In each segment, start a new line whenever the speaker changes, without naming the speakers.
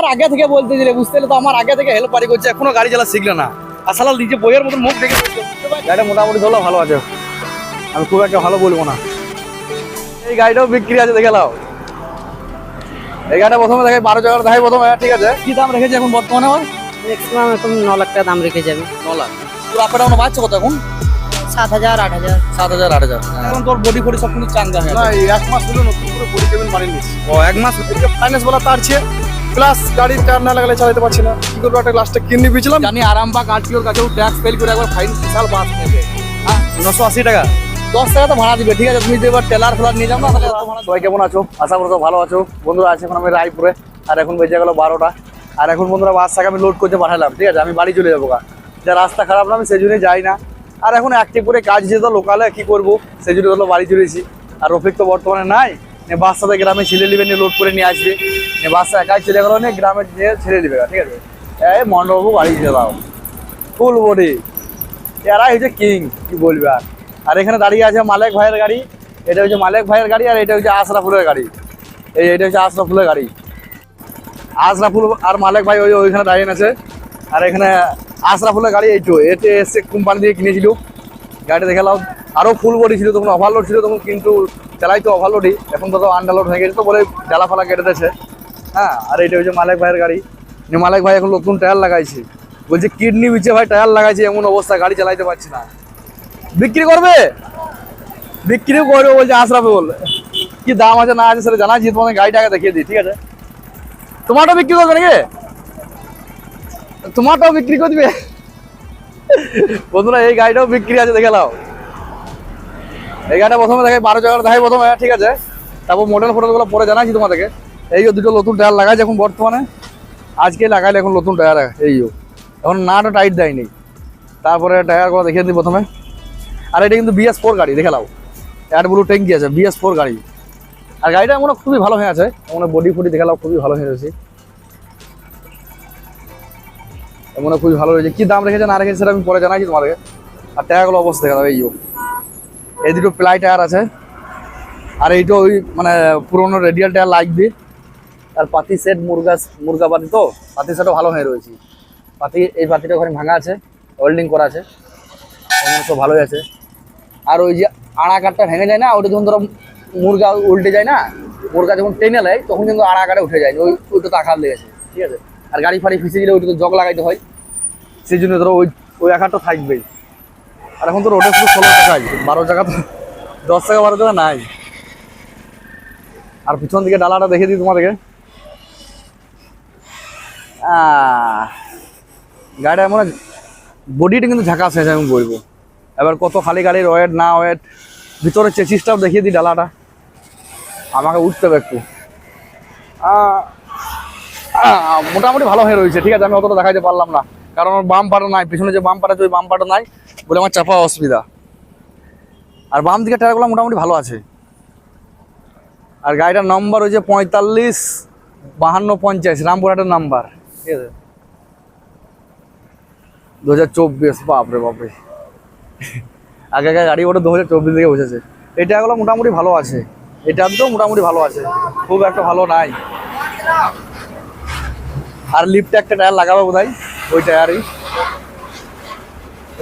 আমার আগে থেকে বলতে দিলে বুঝতে তো আমার আগে থেকে হেল্প পারি করছে এখনও গাড়ি চালা শিখলে না। আসলে নিজে বইয়ের মতন মুখ দেখে গাড়িটা মোটামুটি ধরলো ভালো আছে। আমি খুব একটা ভালো বলব না। এই গাড়িটাও বিক্রি আছে দেখে নাও। এই গাড়িটা প্রথমে দেখে বারো টাকার দেখাই প্রথমে ঠিক আছে। কি দাম রেখেছে এখন বর্তমানে আমার
ম্যাক্সিমাম এখন ন লাখ টাকা দাম রেখে যাবে
ন লাখ। তোর আপনারা কোনো বাচ্চা কত এখন?
সাত হাজার আট হাজার।
সাত হাজার আট হাজার। এখন তোর বডি ফডি সব কিন্তু চাঙ্গা হয়ে
না এক মাস হলো নতুন করে বডি কেবিন বানিয়ে নিয়েছি।
ও এক মাস।
ফাইন্যান্স বলা তারছে প্লাস গাড়ির টায়ার না লাগালে চালাতে পারছি না। কি করব? একটা লাস্টে কিনে বিয়েছিলাম
জানি আরামবাগ আরটিওর কাছেও ট্যাক্স ফেল করে একবার ফাইন বিশাল বাস নেবে। হ্যাঁ? নশো আশি টাকা। দশ টাকা তো ভাড়া দিবে ঠিক আছে? তুমি যদি এবার টেলার ফেলার নিয়ে যাও না তাহলে সবাই কেমন আছো? আশা করো ভালো আছো। বন্ধুরা আছে এখন আমি রায়পুরে আর এখন বেজে গেল বারোটা। আর এখন বন্ধুরা বাস থেকে আমি লোড করতে পাঠালাম ঠিক আছে? আমি বাড়ি চলে যাব গা। যা রাস্তা খারাপ না আমি সেই জন্যই যাই না। আর এখন একটি করে কাজ যেত লোকালে কি করব? সেই জন্য ধরো বাড়ি চলেছি। আর রফিক তো বর্তমানে নাই নে বাচ্চাদের গ্রামে ছেলে নিবে নিয়ে লোড করে নিয়ে আসবে। বাচ্চা একাই চলে গেলো নিয়ে গ্রামে নিয়ে ছেড়ে দিবে, ঠিক আছে? এই মন্ডপবাবু বাড়ি চলে দাও ফুল বডি এরাই হচ্ছে কিং, কি বলবে আর? আর এখানে দাঁড়িয়ে আছে মালেক ভাইয়ের গাড়ি, এটা হচ্ছে মালেক ভাইয়ের গাড়ি আর এটা হচ্ছে আশরাফুলের গাড়ি। এই এটা হচ্ছে আশরাফুলের গাড়ি। আশরাফুল আর মালেক ভাই ওই ওইখানে দাঁড়িয়ে আছে। আর এখানে আশরাফুলের গাড়ি এইটো এতে এসে কোম্পানি দিয়ে কিনেছিল। গাড়ি দেখালাম আরও ফুল বডি ছিল, তখন ওভারলোড ছিল, তখন কিন্তু চালাই তো ওভারলোডই এখন তো আন্ডারলোড হয়ে গেছে, তো বলে ডালা ফালা কেটে দিয়েছে। হ্যাঁ আর এটা হচ্ছে মালেক ভাইয়ের গাড়ি। যে মালেক ভাই এখন নতুন টায়ার লাগাইছে। বলছে, কিডনি বিচে ভাই টায়ার লাগাইছে, এমন অবস্থা, গাড়ি চালাইতে পারছি না। বিক্রি করবে? বিক্রিও করবে বলছে, আশরাফে বললে কি দাম আছে, না আছে সেটা জানাচ্ছি তোমাদের গাড়িটাকে দেখিয়ে দিই, ঠিক আছে? তোমারটাও বিক্রি করবে নাকি? তোমারটাও বিক্রি করে দিবে বন্ধুরা, এই গাড়িটাও বিক্রি আছে, দেখে এই গাড়িটা প্রথমে দেখে বারো টাকার দেখাই প্রথমে, ঠিক আছে? তারপর মডেল ফটোগুলো পরে জানাচ্ছি তোমাদেরকে। এই যে দুটো নতুন টায়ার লাগাইছে এখন বর্তমানে। আজকে লাগাইলে এখন নতুন টায়ার এই যে। এখন নাটা টাইট দেয়নি। তারপরে টায়ারগুলো দেখিয়ে দিই প্রথমে। আর এটা কিন্তু বিএস ফোর গাড়ি, দেখে নাও। অ্যাড ব্লু ট্যাঙ্কি আছে বিএস ফোর গাড়ি। আর গাড়িটা মনে হয় খুবই ভালো হয়ে আছে। মনে বডি ফডি দেখালাম খুবই ভালো হয়ে রয়েছে। মনে হয় খুবই ভালো রয়েছে। কী দাম রেখেছে, না রেখেছে সেটা আমি পরে জানাচ্ছি তোমাদেরকে। আর টায়ারগুলো অবস্থা দেখা যাবে এই যে। এই দুটো প্লাই টায়ার আছে। আর এইটা ওই মানে পুরোনো রেডিয়াল টায়ার লাগবে। আর পাতি সেট মুরগা মুরগা পাতি তো, পাতি সেটও ভালো হয়ে রয়েছে। পাতি, এই পাতিটা ওখানে ভাঙা আছে ওয়েল্ডিং করা আছে সব ভালোই আছে। আর ওই যে আড়া কাঠটা ভেঙে যায় না, ওটা যখন ধরো মুরগা উল্টে যায় না, মুরগা যখন টেনে নেয়, তখন কিন্তু আড়া কাঠে উঠে যায়, ওই, ওইটা তো আঘাত ঠিক আছে? আর গাড়ি ফাড়ি ফিসে গেলে ওইটা তো জগ লাগাইতে হয়, সেই জন্য ধরো ওই ওই আঘাতটা থাকবেই। আর এখন তো রোডে শুধু ষোলো টাকাই বারো টাকা তো, দশ টাকা বারো টাকা নাই। আর পিছন দিকে ডালাটা দেখে দিই তোমাদেরকে। গাড়িটা মনে বডিটা কিন্তু ঝাঁকাস হয়েছে আমি বলব। এবার কত খালি গাড়ির ওয়েট, না ওয়েট ভিতরে চেচিসটাও দেখিয়ে দিই ডালাটা। আমাকে উঠতে হবে একটু। মোটামুটি ভালো হয়ে রয়েছে, ঠিক আছে, আমি অতটা দেখাইতে পারলাম না। কারণ ওর বাম পাটা নাই, পিছনে যে বাম পাটা আছে, ওই বাম পাটা নাই বলে আমার চাপা অসুবিধা। আর বাম দিকে টায়ারগুলো মোটামুটি ভালো আছে। আর গাড়িটার নম্বর হচ্ছে পঁয়তাল্লিশ, বাহান্ন, পঞ্চাশ, রামপুরহাটের নাম্বার ঠিক আছে। দু হাজার চব্বিশ, বাপরে বাপরে। আগেকার গাড়ি ওটা দু হাজার চব্বিশ থেকে বসেছে। এটা এগুলো মোটামুটি ভালো আছে। এটা তো মোটামুটি ভালো আছে। খুব একটা ভালো নাই। আর লিফটে একটা টায়ার লাগাবো বোধ ওই টায়ারই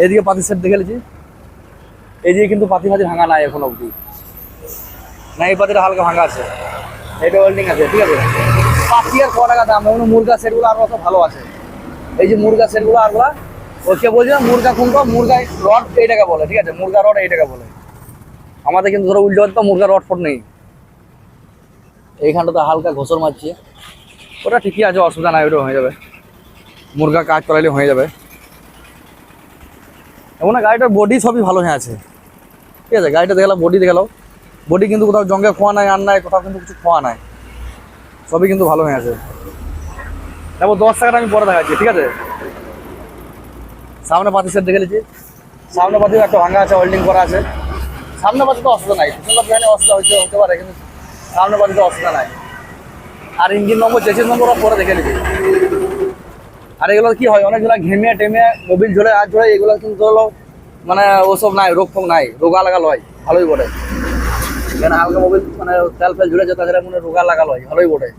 এদিকে পাতি সেট দেখে নিয়েছি এদিকে কিন্তু পাতি ফাতি ভাঙা নাই এখন অবধি। না এই পাতিটা হালকা ভাঙা আছে। এটা ওয়েল্ডিং আছে, ঠিক আছে? পাতি আর ক টাকা দাম? এমন মুরগা সেটগুলো আরও অত ভালো আছে? এই যে মুরগা সেটগুলো আরগুলা ওকে বলছে না, মুরগা খুনকো, মুরগা রড এই টাকা বলে, ঠিক আছে? মুরগা রড এই টাকা বলে। আমাদের কিন্তু ধরো উল্টো তো মুরগা রড ফট নেই। এইখানটা তো হালকা ঘোষর মারছে। ওটা ঠিকই আছে, অসুবিধা নাই ওটা হয়ে যাবে। মুরগা কাজ করাইলে হয়ে যাবে। এমন না, গাড়িটার বডি সবই ভালো হয়ে আছে। ঠিক আছে? গাড়িটা দেখালাম বডি দেখাল বডি কিন্তু কোথাও জঙ্গে খোয়া নাই, আর নাই, কোথাও কিন্তু কিছু খোয়া নাই। সবই কিন্তু ভালো হয়ে আছে। তারপর দশ টাকাটা আমি পরে দেখাচ্ছি, ঠিক আছে? সামনে পাতি সেট দেখে নিচ্ছি। সামনে পাতিও একটা ভাঙা আছে ওয়েল্ডিং করা আছে। সামনে পাতি তো অসুবিধা নাই, পিছনে প্ল্যানে অসুবিধা হচ্ছে হতে পারে, কিন্তু সামনে পাতি তো অসুবিধা নাই। আর ইঞ্জিন নম্বর চেসিস নম্বর পরে দেখে নিচ্ছি। আর এগুলো কি হয়, অনেকগুলো ঘেমে টেমে মোবিল ঝোলে আর ঝোলে, এগুলো কিন্তু মানে ওসব নাই রোগ ফোগ নাই, রোগা লাগাল হয় ভালোই বটে। এখানে হালকা মোবিল মানে তেল ফেল যেতে তাছাড়া মনে রোগা লাগাল হয় ভালোই বটে।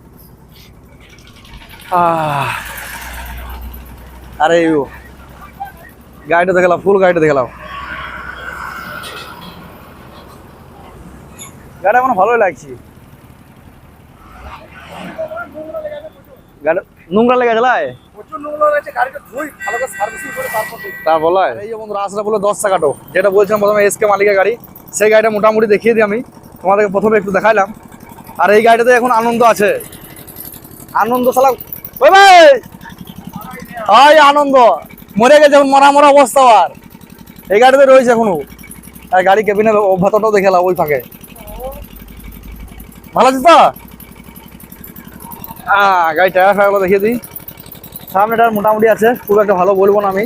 আরে গাড়িটা দেখালাম ফুল গাড়িটা দেখালাম। গাড়ি আমার ভালোই লাগছে। গাড়ি নোংরা লেগে গেলায়
প্রচুর নোংরা রয়েছে গাড়িটা ধুই ভালো করে সার্ভিসিং করে তারপর
এই বন্ধুরা আসলে বলে দশ টাকাটো যেটা বলছিলাম প্রথমে এসকে মালিকের গাড়ি সেই গাড়িটা মোটামুটি দেখিয়ে দিই আমি। তোমাদেরকে প্রথমে একটু দেখাইলাম। আর এই গাড়িটাতে এখন আনন্দ আছে। আনন্দ সালা ওই ভাই! হাই আনন্দ। মরে গেছে এখন মরা মরা অবস্থা আর এই গাড়িতে রয়েছে এখনও। আর গাড়ি কেবিনের অভ্যাতটাও দেখে ওই ফাঁকে। ভালো আছিস তো? আহ, গাড়ি টায়ার ফায়ারগুলো দেখিয়ে দিই। সামনেটার মোটামুটি আছে খুব একটা ভালো বলব না আমি।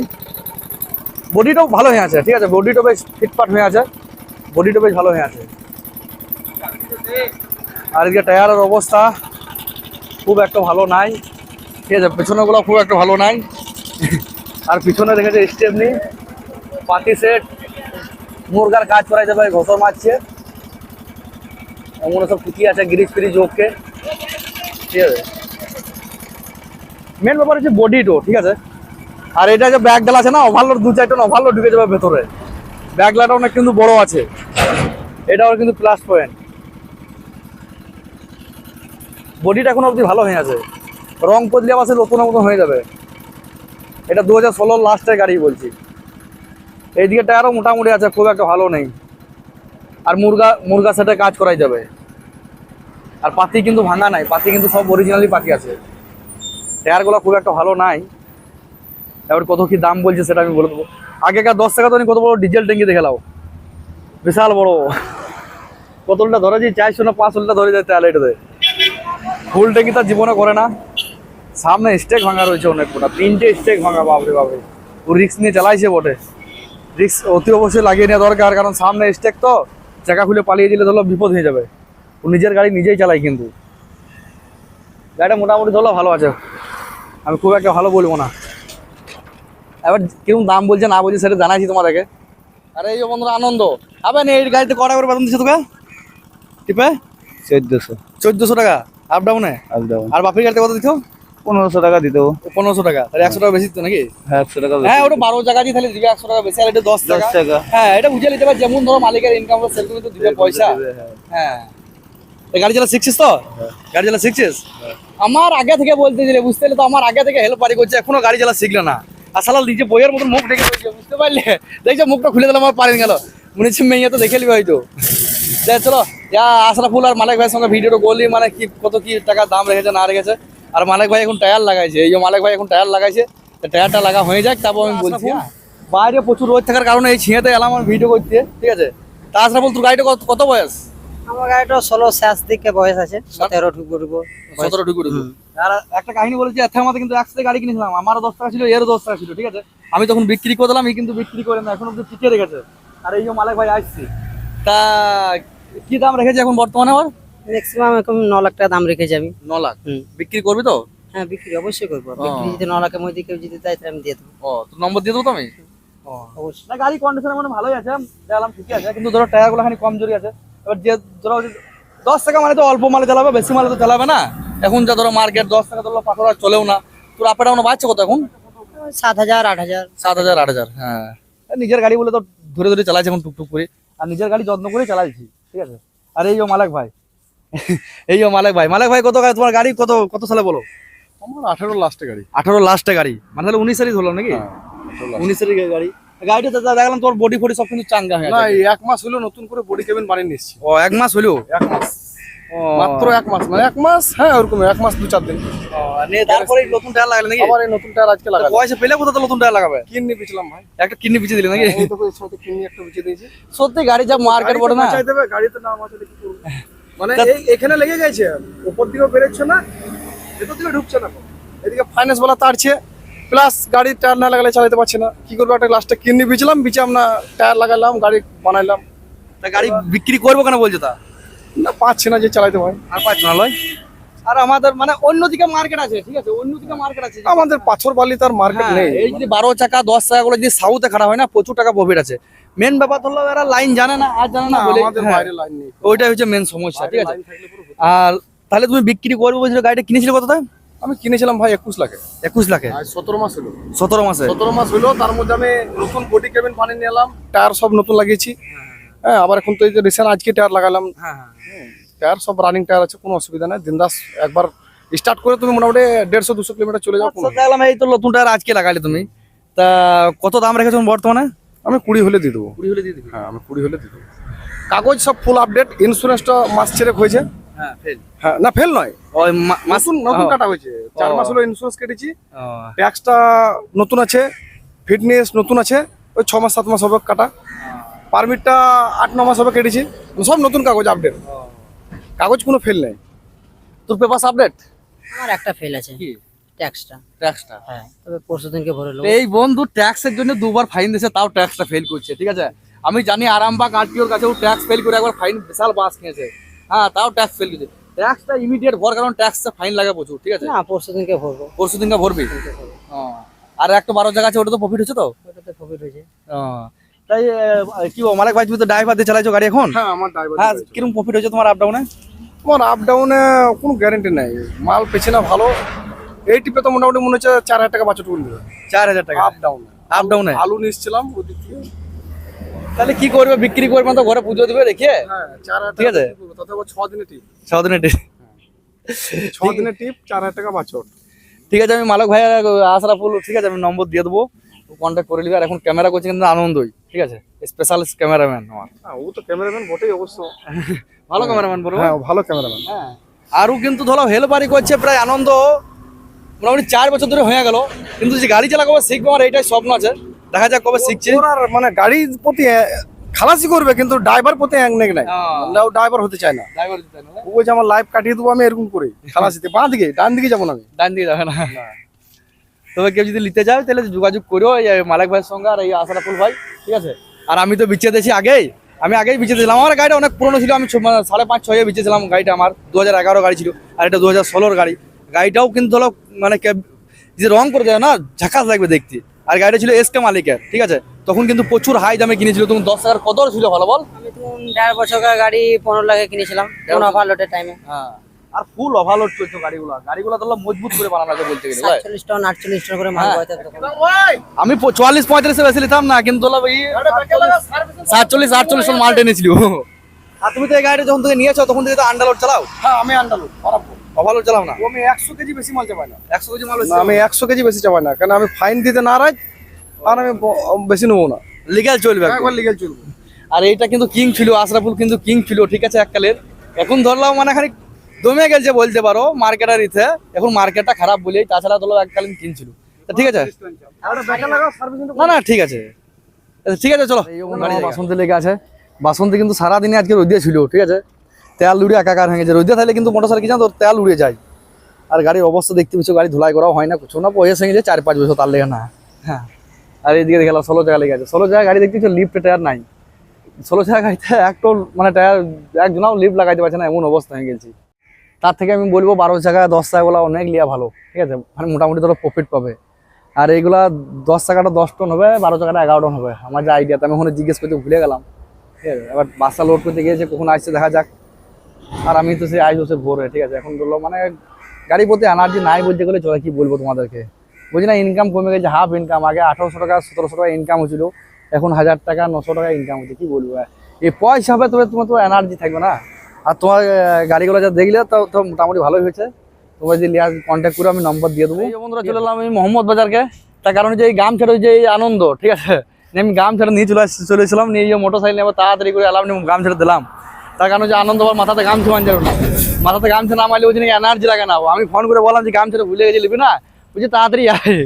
বডিটাও ভালো হয়ে আছে ঠিক আছে? বডিটা বেশ ফিটফাট হয়ে আছে। বডিটা বেশ ভালো হয়ে আছে। আর এদিকে টায়ারের অবস্থা খুব একটা ভালো নাই। ঠিক আছে, পেছনেগুলো খুব একটা ভালো নাই। আর পিছনে দেখেছে স্টেপনি? পাটি সেট। মুরগার কাজ করাই যাবে ঘসর মারছে। এমন সব ঠিকই আছে, গ্রিজ ফ্রিজ ওকে। ঠিক আছে। মেন ব্যাপার হচ্ছে বডি বডিটো ঠিক আছে? আর এটা যে ব্যাগ ডালা আছে না ওভারলোড দু চারটা ওভারলোড ঢুকে যাবে ভেতরে। ব্যাগলাটা অনেক কিন্তু বড় আছে। এটাও কিন্তু প্লাস পয়েন্ট বডিটা এখন অবধি ভালো হয়ে আছে। রং বদলে আবার সে নতুন মতন হয়ে যাবে। এটা দু হাজার ষোলোর লাস্টের গাড়ি বলছি। এইদিকে টায়ারও মোটামুটি আছে, খুব একটা ভালো নেই। আর মুরগা মুরগা সেটা কাজ করাই যাবে। আর পাতি কিন্তু ভাঙা নাই, পাতি কিন্তু সব অরিজিনালি পাতি আছে। টায়ারগুলো খুব একটা ভালো নাই। এবার কত কি দাম বলছে সেটা আমি বলে দেবো। আগেকার দশ টাকা তো কত বড় ডিজেল ট্যাঙ্কি দেখে নাও। বিশাল বড়। কতটা ধরে যে চারশো না পাঁচশোটা ধরে যায় তাহলে এটাতে। ফুল ট্যাঙ্কি তার জীবনে করে না। সামনে স্টেক ভাঙা রয়েছে অনেক কোটা তিনটে স্টেক ভাঙা বাপরে বাপরে। ও রিক্স নিয়ে চালাইছে বটে। রিক্স অতি অবশ্যই লাগিয়ে নেওয়া দরকার কারণ সামনে স্টেক তো চাকা খুলে পালিয়ে দিলে ধরো বিপদ হয়ে যাবে। ও নিজের গাড়ি নিজেই চালায় কিন্তু। গাড়িটা মোটামুটি ধরো ভালো আছে। আমি খুব একটা ভালো বলব না। এবার কীরকম দাম বলছে না বলছে সেটা জানাইছি তোমাদেরকে। আরে এই বন্ধুরা আনন্দ। আবে নে, এই গাড়িতে কটা করে বেতন দিচ্ছে তোকে? টিপে?
চোদ্দশো।
চোদ্দশো টাকা? আপ ডাউনে
একদম
আর বাপির গাড়িতে কত দিত
পনেরোশো টাকা দিতে
পনেরোশো টাকা। তাহলে একশো টাকা বেশি দিত নাকি?
হ্যাঁ একশো টাকা
হ্যাঁ ওটা বারো টাকা দিয়ে তাহলে দিবে একশো টাকা বেশি আর এটা দশ টাকা
টাকা।
হ্যাঁ এটা বুঝে নিতে পারে যেমন ধরো মালিকের ইনকাম সেরকমই তো দিবে পয়সা। হ্যাঁ। এই গাড়ি চালা শিখছিস তো? গাড়ি চালা শিখছিস? আমার আগে থেকে বলতে দিলে বুঝতে পারলে তো আমার আগে থেকে হেল্প পারি করছে এখনও গাড়ি চালা শিখলে না। আর সালা নিজে বইয়ের মতন মুখ দেখে বুঝতে পারলে? দেখছ মুখটা খুলে দিলাম আমার পারেন গেল। মনে হচ্ছে মেয়ে তো দেখে নিবে হয়তো। চলো। যা আশরাফুল আর মালিক ভাইয়ের সঙ্গে ভিডিওটা করলি মানে কি কত কি টাকা দাম রেখেছে না রেখেছে। আর মালিক ভাই এখন টায়ার লাগাইছে। এই যে মালিক ভাই এখন টায়ার লাগাইছে টায়ারটা লাগা হয়ে যাক তারপর আমি বলছি হ্যাঁ। বাইরে প্রচুর রোদ থাকার কারণে এই ছিঁড়েতে এলাম আমার ভিডিও করতে ঠিক আছে? তা আশরাফুল তোর গাড়িটা কত- বয়স?
আমার গাড়িটা ষোলো শেষ দিকে বয়স আছে সতেরো ঢুকবো ঢুকবো
সতেরো ঢুকু ঢুকু আর একটা কাহিনী বলেছি এর আমাদের কিন্তু একসাথে গাড়ি কিনেছিলাম। আমারও দশ টাকা ছিল এরও দশ টাকা ছিল ঠিক আছে? আমি তখন বিক্রি করে দিলাম এই কিন্তু বিক্রি করে না এখন অব্দি টিকে রেখেছে। আর এই যে মালিক ভাই আসছি। তা কি দাম রেখেছে এখন বর্তমানে আমার
ম্যাক্সিমাম এখন ন লাখ টাকা দাম রেখেছি আমি।
ন লাখ? বিক্রি করবি তো?
হ্যাঁ বিক্রি অবশ্যই করব। বিক্রি যদি ন লাখের মধ্যে কেউ যদি দেয় তাহলে আমি দিয়ে দেবো।
ও তোর নম্বর দিয়ে দেবো তো আমি?
অবশ্যই।
না গাড়ি কন্ডিশন মানে ভালোই আছে। দেখলাম ঠিকই আছে কিন্তু ধরো টায়ার খানি কমজোরি আছে। এবার যে ধরো দশ টাকা মানে তো অল্প মালে চালাবে বেশি মালে তো চালাবে না? এখন যা ধরো মার্কেট দশ টাকা ধরো পাথর আর চলেও না। তোর আপে ডাউন বাড়ছে কত এখন?
সাত হাজার আট হাজার।
সাত হাজার আট হাজার হ্যাঁ। আর নিজের গাড়ি বলে তো ধরে ধরে চালাইছে এখন টুকটুক করে। আর নিজের গাড়ি যত্ন করে চালাইছি। ঠিক আছে? আর এই যে মালিক ভাই। এই যে মালিক ভাই। মালিক ভাই কত গাড়ি তোমার গাড়ি কত কত সালে বলো?
আমার আঠারো লাস্টে গাড়ি।
আঠারো লাস্টে গাড়ি। মানে তাহলে উনিশ তারিখ ধরলাম নাকি? উনিশ তারিখ গাড়ি। গাড়িটা দেখলাম তোর বডি ফডি সব কিন্তু চাঙ্গা হয়ে
না এক মাস হলো নতুন করে বডি কেবিন বানিয়ে নিচ্ছি
ও এক মাস হলো?
এক মাস। মাত্র এক মাস মানে এক মাস হ্যাঁ ওরকম এক মাস দু চার দিন
তারপরে নতুন টায়ার লাগালে নাকি?
আবার এই নতুন টায়ার আজকে
তো পয়সা পেলে কোথা নতুন টায়ার লাগাবে?
কিডনি বিচলাম ভাই।
একটা কিডনি পিছিয়ে দিলে নাকি?
এই দেখো এর সাথে কিডনি একটা বিছিয়ে দিয়েছি।
সত্যি গাড়ি যা মার্কেট বড় না?
চাই দেবে গাড়িতে নাম আছে কি করব মানে এই এখানে লেগে গেছে উপর দিকেও বেরোচ্ছে না ভেতর দিকে ঢুকছে না। এদিকে ফাইন্যান্স বলা তাড়ছে প্লাস গাড়ির টায়ার না লাগালে চালাতে পারছি না। কি করব একটা লাস্টে কিডনি বিচলাম বিচে আমরা টায়ার লাগালাম গাড়ি বানাইলাম।
তা গাড়ি বিক্রি করব কেন বলছো তা?
না পাচ্ছি না যে চালাতে হয়
আর পাঁচ না লয়? আর আমাদের মানে অন্যদিকে মার্কেট আছে ঠিক আছে? অন্যদিকে মার্কেট আছে।
আমাদের পাথর বালি তার মার্কেট
হ্যাঁ,
নেই।
এই যদি বারো চাকা দশ চাকা গুলো যদি সাউথে খারাপ হয় না প্রচুর টাকা প্রফিট আছে। মেন ব্যাপার হলো এরা লাইন জানে না আর জানে না
না,
বলে
আমাদের
হ্যাঁ,
বাইরে লাইন নেই।
ওইটাই হচ্ছে মেন সমস্যা ঠিক আছে? আর তাহলে তুমি বিক্রি করবে বলছিল গাড়িটা কিনেছিলে কত দাম?
আমি কিনেছিলাম ভাই একুশ লাখে।
একুশ লাখে?
আর সতেরো মাস হলো।
সতেরো মাসে?
সতেরো মাস হলো তার মধ্যে আমি নতুন বডি কেবিন বানিয়ে নিলাম টায়ার সব নতুন লাগিয়েছি। হ্যাঁ আবার এখন তো এই যে রিসেন্ট আজকে টায়ার লাগালাম।
হ্যাঁ।
টায়ার সব রানিং টায়ার আছে কোনো অসুবিধা নেই। দিনদাস একবার স্টার্ট করে তুমি মোটামুটি দেড়শো দুশো কিলোমিটার চলে যাও কোনো-
আচ্ছা, দেখলাম এই তো নতুন টায়ার আজকে লাগালে তুমি। তা কত দাম রেখেছো বর্তমানে?
আমি কুড়ি হলে দিয়ে দেবো।
কুড়ি হলে দিয়ে দিবি।
হ্যাঁ আমি কুড়ি হলে দিয়ে দেবো। কাগজ সব ফুল আপডেট ইন্স্যুরেন্সটা মাস ছেড়ে হয়েছে।
হ্যাঁ
হ্যাঁ না ফেল নয়। নতুন নতুন কাটা হয়েছে। চার মাস হলো ইন্স্যুরেন্স কেটেছি। ট্যাক্সটা নতুন আছে ফিটনেস নতুন আছে ওই ছ মাস সাত মাস হবে কাটা। পারমিটটা আট ন মাস হবে কেটেছি। সব নতুন কাগজ আপডেট কাগজ কোনো ফেল নেই।
তোর পেপার আপডেট
আমার একটা ফেল আছে।
কি?
ট্যাক্সটা
ট্যাক্সটা
হ্যাঁ তবে পরশু দিনকে ভরে নেব।
এই বন্ধু ট্যাক্সের জন্য দুবার ফাইন দিয়েছে তাও ট্যাক্সটা ফেল করছে ঠিক আছে? আমি জানি আরামবাগ আরটিওর কাছে ও ট্যাক্স ফেল করে একবার ফাইন বিশাল বাস খেয়েছে হ্যাঁ তাও ট্যাক্স ফেল করছে। ট্যাক্সটা ইমিডিয়েট ভর কারণ ট্যাক্সটা ফাইন লাগে প্রচুর ঠিক আছে?
না পরশু দিনকে ভরবো।
পরশু দিনকে ভরবি? আর একটা বারো জায়গা আছে ওটা তো প্রফিট হচ্ছে তো?
ওটাতে প্রফিট হয়েছে।
ও, তাই কি বল, মালিক ভাই তুমি তো ড্রাইভার দিয়ে চালাইছো গাড়ি এখন?
হ্যাঁ আমার ড্রাইভার
হ্যাঁ কীরকম প্রফিট হচ্ছে তোমার আপ ডাউনে
তোমার আপ ডাউনে কোনো গ্যারেন্টি নেই। মাল পেছনে ভালো। এই টিপে তো মোটামুটি মনে হচ্ছে চার হাজার টাকা বাঁচট
চার হাজার টাকা।
আপ ডাউনে
আপ ডাউনে
আলু নিচ্ছিলাম ওদিক থেকে
তাহলে কি করবে বিক্রি করবে না তো ঘরে পুজো দিবে রেখে
হ্যাঁ চার হাজার
ঠিক আছে।
ছ দিনে টিপ
সারাদিনে
ছ দিনে টিপ চার হাজার টাকা বাঁচট
ঠিক আছে আমি মালক ভাই আশরাফুল ঠিক আছে আমি নম্বর দিয়ে দেবো। কন্ট্যাক্ট করে নিবি আর এখন ক্যামেরা করছে কিন্তু আনন্দই। ঠিক আছে? স্পেশাল ক্যামেরাম্যান আমার
ও তো ক্যামেরাম্যান বটেই অবশ্য।
ভালো ক্যামেরাম্যান বলব?
হ্যাঁ ভালো ক্যামেরাম্যান
হ্যাঁ। আরও কিন্তু ধরো হেলপারি করছে প্রায় আনন্দ। মোটামুটি চার বছর ধরে হয়ে গেল। কিন্তু যে গাড়ি চালা কবে শিখব আমার এইটাই স্বপ্ন আছে। দেখা যাক কবে শিখছে।
মানে গাড়ির প্রতি খালাসি করবে কিন্তু ড্রাইভার প্রতি এক নেক নাই।
হ্যাঁ।
না ও ড্রাইভার হতে চায় না।
ড্রাইভার দিতে হবে না?
ও যে আমার লাইফ কাটিয়ে দেবো আমি এরকম করে। খালাসিতে বাঁ দিকে ডান দিকে যাব না আমি।
ডান দিকে যাবে না। তবে কেউ যদি নিতে চায় তাহলে যোগাযোগ করো এই মালিক ভাইয়ের সঙ্গে আর এই আশরাফুল ভাই ঠিক আছে? আর আমি তো বিচে দিয়েছি আগেই। আমি আগেই বিচে দিয়েছিলাম। আমার গাড়িটা অনেক পুরনো ছিল। আমি মানে সাড়ে পাঁচ ছয়ে বিচেছিলাম গাড়িটা আমার। দু হাজার এগারো গাড়ি ছিল। আর এটা দু হাজার ষোলোর গাড়ি। গাড়িটাও কিন্তু ধরো মানে যে রং করে দেয় না ঝাকাস লাগবে দেখতে। আর গাড়িটা ছিল এসকে মালিকের ঠিক আছে? তখন কিন্তু প্রচুর হাই দামে কিনেছিল। তখন দশ টাকার কত ছিল ভালো বল?
আমি তখন দেড় বছরকার গাড়ি পনেরো লাখে কিনেছিলাম। তখন ওভারলোডের টাইমে
হ্যাঁ। আর ফুল ওভারলোড চলছে গাড়িগুলো। গাড়িগুলো তো মজবুত করে বানানো আছে বলতে গেলে ভাই।
সাতচল্লিশ টন আটচল্লিশ টন করে মাল
হ্যাঁ।
বইতে
আমি প- চুয়াল্লিশ পঁয়তাল্লিশে বেশি নিতাম না কিন্তু সাতচল্লিশ আটচল্লিশ মাল টেনেছিল। আর তুমি তো এই গাড়িটা যখন থেকে নিয়েছো তখন থেকে তো আন্ডারলোড চালাও?
হ্যাঁ আমি বানাবো
ওভারলোড চালাও না?
ও আমি একশো কেজি বেশি মাল চাপাই না।
একশো কেজি মাল
না আমি একশো কেজি বেশি চাপাই না কারণ আমি ফাইন দিতে নারাজ আর আমি বেশি নেব না।
লিগ্যাল চলবে
একবার লিগেল চলবো।
আর এইটা কিন্তু কিং ছিল আশরাফুল কিন্তু কিং ছিল ঠিক আছে এককালের। এখন ধরলাম মানে খানিক দমে গেছে বলতে পারো মার্কেটের ইতে। এখন মার্কেটটা খারাপ বলেই তাছাড়া ধরো এককালীন কিং ছিল। তা ঠিক আছে? না না ঠিক আছে। আচ্ছা, ঠিক আছে চলো বাসন্তী লেগে আছে। বাসন্তী কিন্তু সারাদিনে আজকে রোদিয়া ছিল ঠিক আছে? তেল উড়ে একাকার হয়ে গেছে রোদিয়া থাকলে কিন্তু মোটর সাইকেল কি জানো তো তেল উড়ে যায়। আর গাড়ির অবস্থা দেখতে পাচ্ছ গাড়ি ধুলাই করাও হয় না কিছু না। হয়ে গেছে চার পাঁচ বছর তার লেগে না। হ্যাঁ। আর এইদিকে দেখলাম ষোলো জায়গা লেগে আছে। ষোলো জায়গায় গাড়ি দেখতে লিফ্ট টায়ার নাই। ষোলো জায়গা গাড়িতে একটু মানে টায়ার একজনাও লিফ্ট লাগাইতে পারছে না এমন অবস্থা হয়ে গেছি। তার থেকে আমি বলব বারো টাকা, দশ টাকাগুলো অনেক লিয়া ভালো, ঠিক আছে? মানে মোটামুটি ধরো প্রফিট পাবে। আর এইগুলা দশ টাকাটা দশ টন হবে, বারো টাকাটা এগারো টন হবে। আমার যে আইডিয়া তো আমি ওখানে জিজ্ঞেস করতে ভুলে গেলাম, ঠিক আছে? এবার বাসা লোড করতে গিয়েছে কখন আসছে দেখা যাক। আর আমি তো সেই আইস হচ্ছে ভোরে, ঠিক আছে? এখন ধরলো মানে গাড়ি প্রতি এনার্জি নাই বলতে গেলে, চলে কি বলব তোমাদেরকে? বুঝি না ইনকাম কমে গেছে হাফ ইনকাম আগে আঠারোশো টাকা, সতেরোশো টাকা ইনকাম হচ্ছিল এখন হাজার টাকা, নশো টাকা ইনকাম হচ্ছে কি বলব? এই পয়সা হবে তবে তোমার তো এনার্জি থাকবে না। আর তোমার গাড়িগুলো যা দেখলে তো তো মোটামুটি ভালোই হয়েছে। তোমরা যদি লিয়ার কন্ট্যাক্ট করে আমি নম্বর দিয়ে দেবো। বন্ধুরা চলে এলাম আমি মোহাম্মদ বাজারকে। তার কারণে যে এই গাম ছেড়ে যে এই আনন্দ ঠিক আছে? আমি গাম ছেড়ে নিয়ে চলে আসছি চলে নিয়ে যে মোটর সাইকেল আবার তাড়াতাড়ি করে এলাম নিয়ে গাম ছেড়ে দিলাম। তার কারণ যে আনন্দ আবার মাথাতে গাম ছেড়ে যাবে না। মাথাতে গাম ছেড়ে নামাইলে ওই জন্য এনার্জি লাগে না। আমি ফোন করে বললাম যে গাম ছেড়ে ভুলে গেছি নিবি না? বুঝছি তাড়াতাড়ি আয়।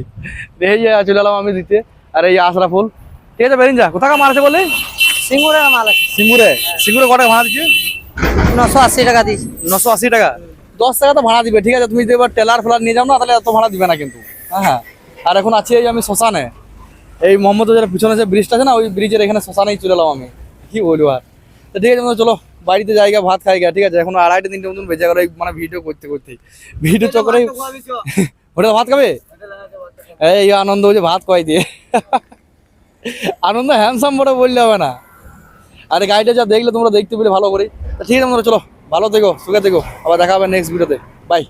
দেখে যে চলে এলাম আমি দিতে। আর এই আশরাফুল ঠিক আছে বেরিন যা। কোথাকার মারছে বলে
সিঙ্গুরের মাল আছে।
সিঙ্গুরে? সিঙ্গুরে কটা ভাড়া দিচ্ছে
নশো আশি টাকা দিয়েছি
নশো আশি টাকা? দশ টাকা তো ভাড়া দিবে ঠিক আছে? তুমি যদি এবার টেলার ফেলার নিয়ে যাও না তাহলে এত ভাড়া দিবে না কিন্তু। হ্যাঁ হ্যাঁ। আর এখন আছি এই আমি শ্মশানে। এই মোহাম্মদ যেটা পিছনে যে ব্রিজটা আছে না ওই ব্রিজের এখানে শ্মশানেই চলে এলাম আমি। কি বলব আর? তো ঠিক আছে চলো বাড়িতে জায়গা ভাত খাই গা ঠিক আছে? এখন আড়াইটা তিনটে মতন বেজে গেল মানে ভিডিও করতে করতে। ভিডিও চক্করে ওটা ভাত খাবে? এই আনন্দ হচ্ছে ভাত খাই দিয়ে। আনন্দ হ্যান্ডসাম বড় বললে হবে না। আরে গাড়িটা যা দেখলে তোমরা দেখতে পেলে ভালো করে ঠিক আছে চলো ভালো থেকো সুখে থেকো। আবার দেখা হবে নেক্সট ভিডিওতে বাই